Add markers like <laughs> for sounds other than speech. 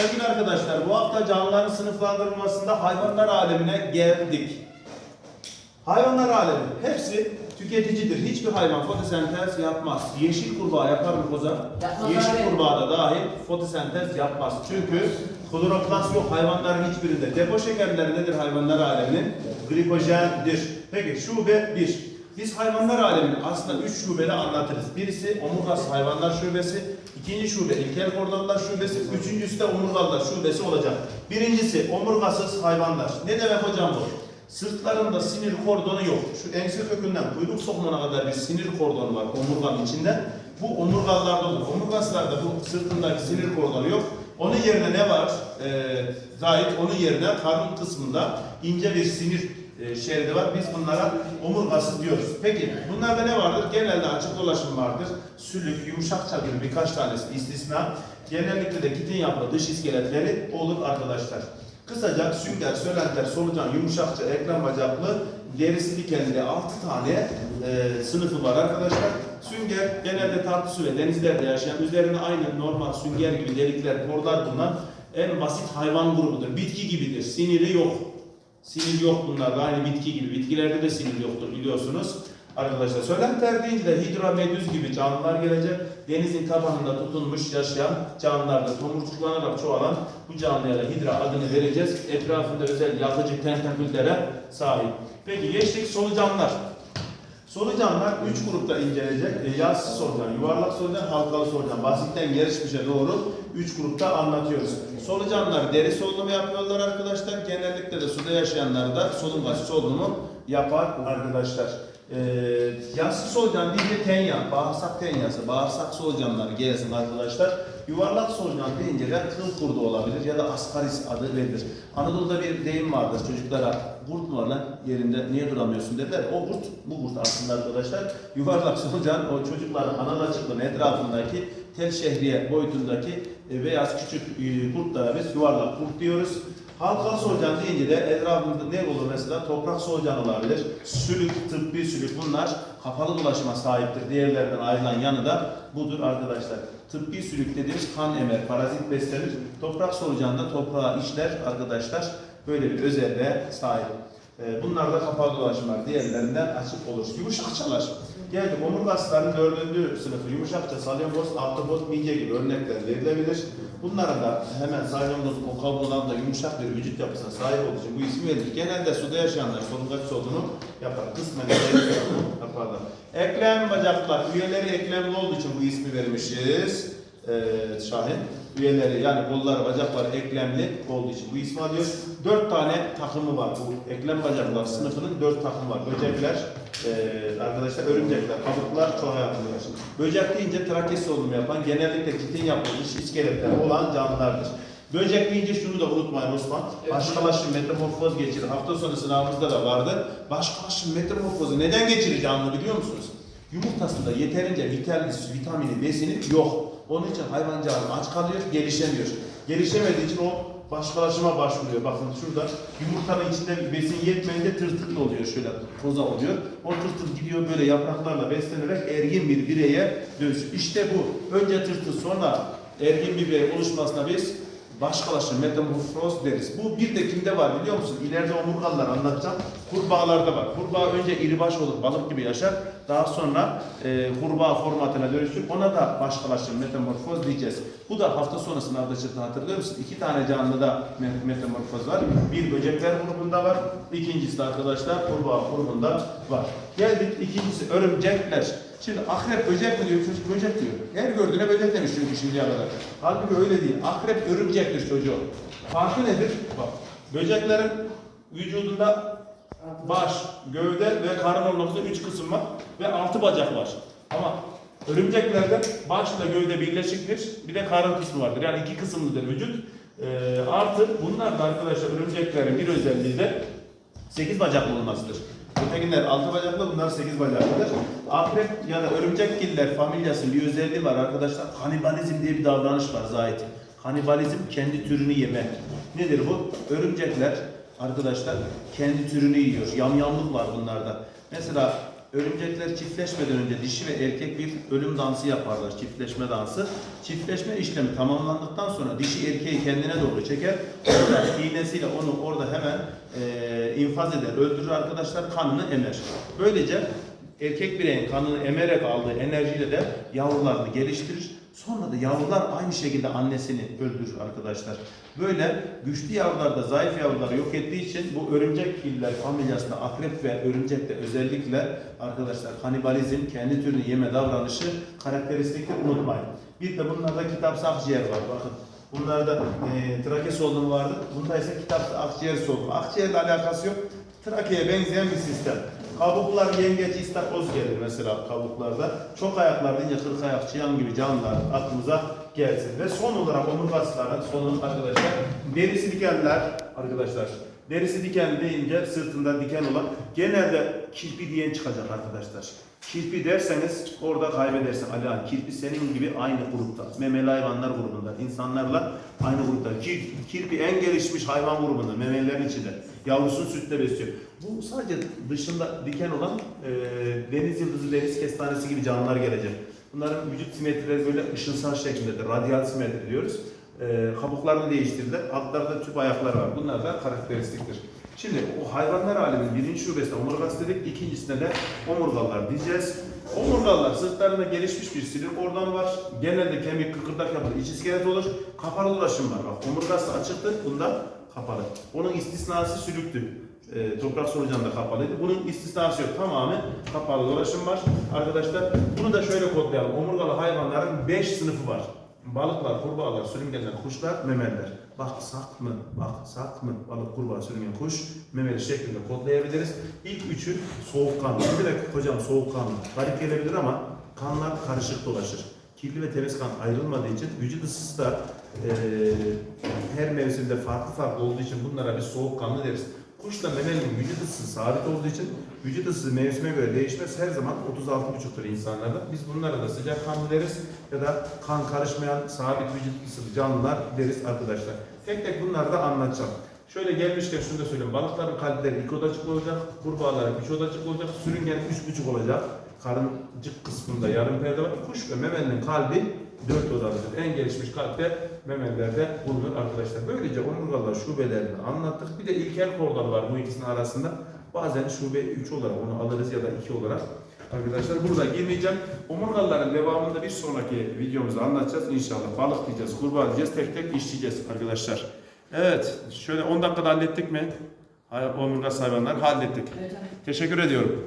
Sevgili arkadaşlar bu hafta canlıların sınıflandırılmasında hayvanlar alemine geldik. Hayvanlar alemi hepsi tüketicidir. Hiçbir hayvan fotosentez yapmaz. Yeşil kurbağa yapar mı Kozan? Yapmaz Yeşil abi. kurbağa da dahil fotosentez yapmaz. Çünkü kloroplast yok hayvanların hiçbirinde. Depo şekerleri nedir hayvanlar aleminin? Glikojendir. Peki şube 1. Biz hayvanlar alemini aslında üç şubede anlatırız. Birisi omurgası hayvanlar şubesi, ikinci şube ilkel kordonlar şubesi, üçüncüsü de omurgalılar şubesi olacak. Birincisi omurgasız hayvanlar. Ne demek hocam bu? Sırtlarında sinir kordonu yok. Şu ense kökünden kuyruk sokumuna kadar bir sinir kordonu var omurganın içinde. Bu omurgalılarda olur. Omurgaslarda bu sırtındaki sinir kordonu yok. Onun yerine ne var? Ee, zahit onun yerine karın kısmında ince bir sinir e, şeridi var. Biz bunlara omurgasız diyoruz. Peki bunlarda ne vardır? Genelde açık dolaşım vardır. Sülük, yumuşak çakır birkaç tanesi istisna. Genellikle de kitin yapılı dış iskeletleri olur arkadaşlar. Kısaca sünger, sölenter, solucan, yumuşakça, eklem bacaklı, derisi dikenli 6 tane e, sınıfı var arkadaşlar. Sünger genelde tatlı su ve denizlerde yaşayan, üzerine aynı normal sünger gibi delikler, porlar bulunan en basit hayvan grubudur. Bitki gibidir, siniri yok. Sinir yok bunlarda, aynı bitki gibi. Bitkilerde de sinir yoktur biliyorsunuz. Arkadaşlar söylenter deyince de hidromedüz gibi canlılar gelecek. Denizin tabanında tutunmuş yaşayan canlılarda tomurcuklanarak çoğalan bu canlıya da hidra adını vereceğiz. Etrafında özel yakıcı tentaküllere sahip. Peki geçtik solucanlar. Solucanlar üç grupta incelenecek. E, yassı solucan, yuvarlak solucan, halkalı solucan. Basitten gelişmişe doğru üç grupta anlatıyoruz. Solucanlar deri solunumu yapıyorlar arkadaşlar. Genellikle de suda yaşayanlar da solunum gazı solunumu yapar arkadaşlar. Ee, yassı solucan deyince tenya, bağırsak tenyası, bağırsak solucanlar gelsin arkadaşlar. Yuvarlak solucan deyince de kıl kurdu olabilir ya da askaris adı verilir. Anadolu'da bir deyim vardır çocuklara kurt mu var lan yerinde niye duramıyorsun dediler. O kurt, bu kurt aslında arkadaşlar. Yuvarlak <laughs> solucan o çocukların analacıklığın etrafındaki tel şehriye boyutundaki e, beyaz küçük e, kurtlara biz yuvarlak kurt diyoruz. Halkalı solucan deyince de etrafında ne olur mesela? Toprak solucan olabilir. Sülük, tıbbi sülük bunlar kapalı dolaşıma sahiptir. Diğerlerinden ayrılan yanı da budur arkadaşlar. Tıbbi sülük dediğimiz kan emer, parazit beslenir. Toprak solucan da toprağa işler arkadaşlar. Böyle bir özelliğe sahip. Ee, Bunlar da kapalı dolaşımlar. Diğerlerinden açık olur. Yumuşakçalar. Geldik omurgasların dördüncü sınıfı. Yumuşakça, salyangoz, ahtapot, midye gibi örnekler verilebilir. Bunların da hemen salyangoz, kokabundan da yumuşak bir vücut yapısına sahip olduğu için bu ismi verilir. Genelde suda yaşayanlar solungaç olduğunu yapar. Kısmen yaparlar. Eklem bacaklar, üyeleri eklemli olduğu için bu ismi vermişiz. Ee, Şahin. Üyeleri yani kolları, bacakları eklemli olduğu için bu ismi alıyor. Dört tane takımı var. Bu eklem bacaklar sınıfının dört takımı var. Böcekler, ee, arkadaşlar örümcekler, kabuklar çok yapılıyor. Böcek deyince trakes solunumu yapan, genellikle kitin yapılmış iskeletler olan canlılardır. Böcek deyince şunu da unutmayın Osman. Başkalaşım metamorfoz geçirir. Hafta sonu sınavımızda da vardı. Başkalaşım metamorfozu neden geçirir canlı biliyor musunuz? Yumurtasında yeterince vitamin, vitamini, besini yok. Onun için hayvancağız aç kalıyor, gelişemiyor. Gelişemediği için o başkalaşıma başvuruyor. Bakın şurada yumurtanın içinde besin yetmeyince tırtıklı oluyor şöyle toza oluyor. O tırtıl gidiyor böyle yapraklarla beslenerek ergin bir bireye dönüşüyor. İşte bu. Önce tırtıl sonra ergin bir birey oluşmasına biz başkalaşım, metamorfoz deriz. Bu bir de kimde var biliyor musun? İleride omurgalılar anlatacağım. Kurbağalarda var. Kurbağa önce iribaş olur, balık gibi yaşar. Daha sonra e, kurbağa formatına dönüşür. Ona da başkalaşım, metamorfoz diyeceğiz. Bu da hafta sonu sınavda hatırlıyor musun? İki tane canlıda me- metamorfoz var. Bir böcekler grubunda var. İkincisi arkadaşlar kurbağa grubunda var. Geldik ikincisi örümcekler. Şimdi akrep böcek mi diyor çocuk böcek diyor. Her gördüğüne böcek demiş çünkü şimdiye kadar. Halbuki öyle değil. Akrep örümcektir çocuğu. Farkı nedir? Bak böceklerin vücudunda baş, gövde ve karın olmak üzere üç kısım var ve altı bacak var. Ama örümceklerde başla gövde birleşiktir. Bir de karın kısmı vardır. Yani iki kısımlıdır vücut. Ee, artı bunlar da arkadaşlar örümceklerin bir özelliği de 8 bacaklı olmasıdır. Ötekiler 6 bacaklı, bunlar 8 bacaklıdır. Akrep ya da örümcekgiller familyasının bir özelliği var arkadaşlar. Kanibalizm diye bir davranış var zahit. Kanibalizm kendi türünü yemek. Nedir bu? Örümcekler arkadaşlar kendi türünü yiyor. Yamyamlık var bunlarda. Mesela örümcekler çiftleşmeden önce dişi ve erkek bir ölüm dansı yaparlar. Çiftleşme dansı. Çiftleşme işlemi tamamlandıktan sonra dişi erkeği kendine doğru çeker. Orada <coughs> iğnesiyle onu orada hemen e, infaz eder, öldürür arkadaşlar. Kanını emer. Böylece erkek bireyin kanını emerek aldığı enerjiyle de yavrularını geliştirir. Sonra da yavrular aynı şekilde annesini öldürür arkadaşlar. Böyle güçlü yavrularda zayıf yavruları yok ettiği için bu örümcek filler familyasında akrep ve örümcekte özellikle arkadaşlar kanibalizm kendi türünü yeme davranışı karakteristiktir unutmayın. Bir de bunlarda kitapsı akciğer var bakın. Bunlarda e, trake solunumu vardı. Bunda ise kitapsı akciğer solunumu. Akciğerle alakası yok. Trakeye benzeyen bir sistem. Kabuklar yengeç, istakoz gelir mesela kabuklarda. Çok ayaklar deyince kırk ayak, çıyan gibi canlılar aklımıza gelsin. Ve son olarak omurgasların sonu arkadaşlar derisi dikenler arkadaşlar. Derisi diken deyince sırtında diken olan genelde kirpi diyen çıkacak arkadaşlar. Kirpi derseniz orada kaybedersin Ali Han. Kirpi senin gibi aynı grupta. Memeli hayvanlar grubunda. insanlarla aynı grupta. Kir- Kirpi en gelişmiş hayvan grubunda. Memelilerin içinde. Yavrusunu sütle besliyor. Bu sadece dışında diken olan e, deniz yıldızı, deniz kestanesi gibi canlılar gelecek. Bunların vücut simetrileri böyle ışınsal şekildedir. Radyal simetri diyoruz. E, kabuklarını değiştirdiler. Altlarda tüp ayaklar var. Bunlar da karakteristiktir. Şimdi o hayvanlar aleminin birinci şubesine omurgası dedik. ikincisine de omurgalar diyeceğiz. Omurgalar sırtlarında gelişmiş bir silik organı var. Genelde kemik kıkırdak yapılı iç iskelet olur. Kapalı dolaşım var. Bak omurgası açıktır. Bunda kapalı. Onun istisnası sülüktü. E, toprak solucanında kapalıydı. Bunun istisnası yok. Tamamen kapalı dolaşım var. Arkadaşlar bunu da şöyle kodlayalım. Omurgalı hayvanların 5 sınıfı var. Balıklar, kurbağalar, sürüngenler, kuşlar, memeliler. Bak sak mı, bak sak mı, balık, kurbağa, sürüngen, kuş, memeli şeklinde kodlayabiliriz. İlk üçü soğukkanlı. Direkt hocam soğukkanlı. Garip gelebilir ama kanlar karışık dolaşır. Kirli ve temiz kan ayrılmadığı için vücut ısısı da eee, her mevsimde farklı farklı olduğu için bunlara biz soğukkanlı deriz. Kuşla memelinin vücut ısısı sabit olduğu için vücut ısısı mevsime göre değişmez. Her zaman 36,5'tur insanlarda. Biz bunlara da sıcak kanlı deriz ya da kan karışmayan sabit vücut ısılı canlılar deriz arkadaşlar. Tek tek bunları da anlatacağım. Şöyle gelmişken şunu da söyleyeyim. Balıkların kalpleri iki odacık olacak. Kurbağaların üç odacık olacak. Sürüngen üç buçuk olacak. Karıncık kısmında yarım perde var. Kuş ve memelinin kalbi dört odalıdır. En gelişmiş kalp de memelilerde bulunur arkadaşlar. Böylece omurgalar şubelerini anlattık. Bir de ilkel kordal var bu ikisinin arasında. Bazen şube 3 olarak onu alırız ya da 2 olarak. Arkadaşlar burada girmeyeceğim. Omurgaların devamında bir sonraki videomuzda anlatacağız inşallah. Balık diyeceğiz, kurbağa diyeceğiz, tek tek işleyeceğiz arkadaşlar. Evet, şöyle 10 dakikada hallettik mi? Omurga hayvanlar hallettik. Evet, Teşekkür ediyorum.